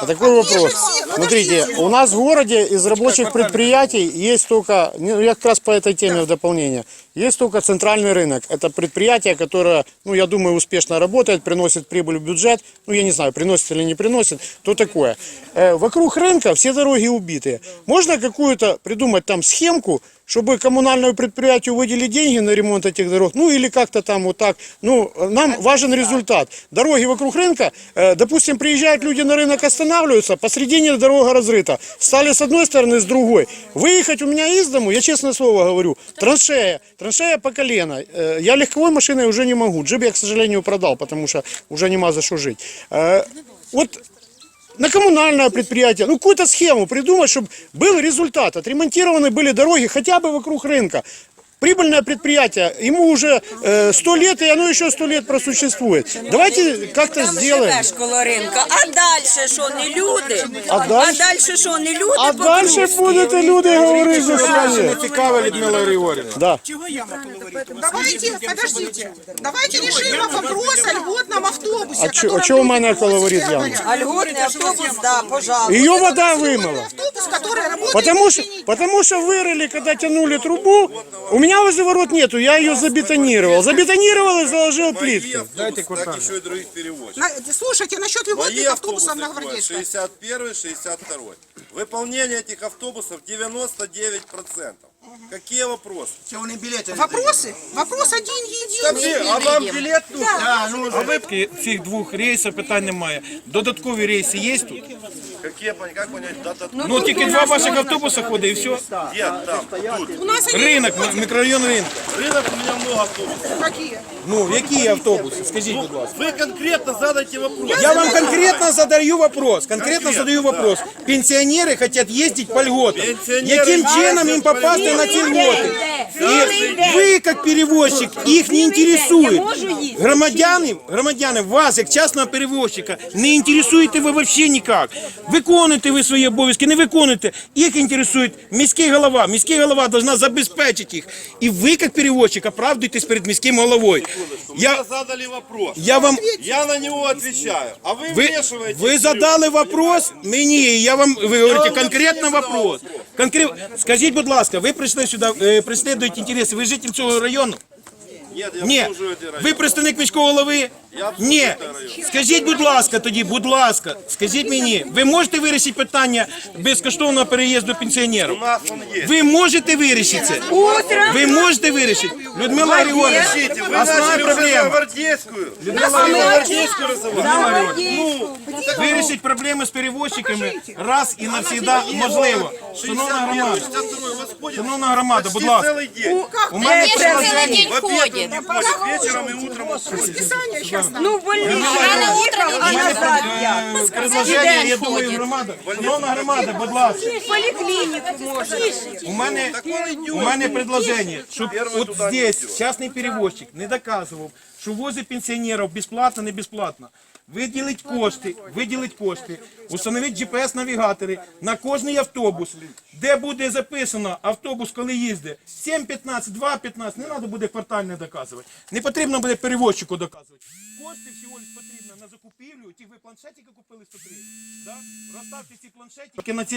А такой вопрос. Смотрите, у нас в городе из рабочих предприятий есть только, ну, я как раз по этой теме в дополнение, есть только центральный рынок. Это предприятие, которое, ну, я думаю, успешно работает, приносит прибыль в бюджет. Ну, я не знаю, приносит или не приносит, то такое. Э, вокруг рынка все дороги убитые. Можно какую-то придумать там схемку, чтобы коммунальному предприятию выделили деньги на ремонт этих дорог, ну или как-то там вот так. Ну, нам важен результат. Дороги вокруг рынка, э, допустим, приезжают люди на рынок, останавливаются, посредине дорога разрыта. Стали с одной стороны, с другой. Выехать у меня из дому, я честное слово говорю, траншея, траншея по колено. Э, Я легковой машиной уже не могу. Джип я, к сожалению, продал, потому что уже нема за что жить. Э, Вот на коммунальное предприятие, ну какую-то схему придумать, чтобы был результат, отремонтированы были дороги хотя бы вокруг рынка. Прибыльное предприятие, ему уже э, 100 лет, и оно еще 100 лет просуществует. Давайте как-то Там сделаем. живеш коло ринка. А далі що, не люди? А дальше? далі що, не люди А далі по-дружки? будете люди говорити за своє. цікаве, Людмила Григорівна. Да. Давайте, подождите, давайте решим вопрос о льготном автобусе. А чо- а чого у мене коловоріт яму? А льготний автобус, да, пожалуйста. Ее вода вымыла. Автобус, который работает Потому что, потому что вырыли, когда тянули трубу. У меня возле ворот нету, я ее забетонировал. Забетонировал и заложил плитку. Дайте так еще и других перевозчиков. На- Слушайте, насчет Мои льготных автобусов автобусы на ходят Гвардейской. 61 62 Выполнение этих автобусов 99%. Какие вопросы? Вопросы? Вопрос один единый. А вам билет нужен? А випки цих двох рейсів питань немає. Додаткові рейси є тут? Какие, пон- как понять, дата? Ну тільки два ваших автобуси ходить і все. Где? Там, тут. У нас они Ринок, м- мікрорайон ринку. Рынок у меня много автобусов. какие? Ну, які автобуси? Скажіть, будь ласка. Вы конкретно задайте вопрос. Я вам конкретно задаю вопрос. Конкретно задаю вопрос. Пенсионеры хотят ездить по льготам. Пенсионеры Яким ездят чином им по попасти на ці льготи? И вы, как перевозчик, их не интересует. Громадяни, громадяни, вас, як частного перевозчика, не інтересуєте ви вообще ніяк. Виконуєте ви свої обов'язки, не виконуєте. Їх інтересує міський голова. Міський голова должна забезпечити їх. І ви, як перевозчик, оправдуєтесь перед міським головою. Я задали вопрос. я вам Я на него отвечаю. А вы, Ви, вмешиваетесь. ви задали вопрос мені, я вам ви говорите конкретно вопрос. Конкрет... Скажіть, будь ласка, ви прийшли сюди, е, преслідуєте інтереси, ви житель цього району? Нет, я Ні. обслуживаю эти районы. Ви представник міського голови? Я обслуживаю Ні. цей район. Скажіть, будь ласка, тоді, будь ласка, скажіть мені, ви можете вирішити питання безкоштовного переїзду У пенсіонерів? нас он есть. Ви можете вирішити це? Ви можете вирішити? Людмила Григорівна, Подождите, вы основна начали уже за проблема. гвардейскую. Людмила За Григорівна, гвардейскую разговаривать. Вирішить проблеми з перевозчиками раз і навсегда можливо. Шановна громада, 62 у вас ходит шановна громада, будь почти ласка, целый день. у мене Конечно, целый предложення. день В-первых, ходит. не ходит, вечером и утром он ходит. Расписание сейчас нам. Ну, в больницю Рано утром а і назад як? Е, Предложення, я думаю, громада. Шановна громада, будь ласка, В поліклініку можна. у мене, у мене предложення, щоб от здесь частний перевозчик не доказував, що возить пенсіонерів безплатно, не безплатно. Виділить кошти, виділить кошти, установить GPS-навігатори на кожний автобус, де буде записано автобус, коли їздить 7.15, 2.15, не треба буде квартальне доказувати. Не потрібно буде перевозчику доказувати. Кошти всього лиш потрібно на закупівлю тих ви планшетики купили 103. Да? Розставте ці планшетики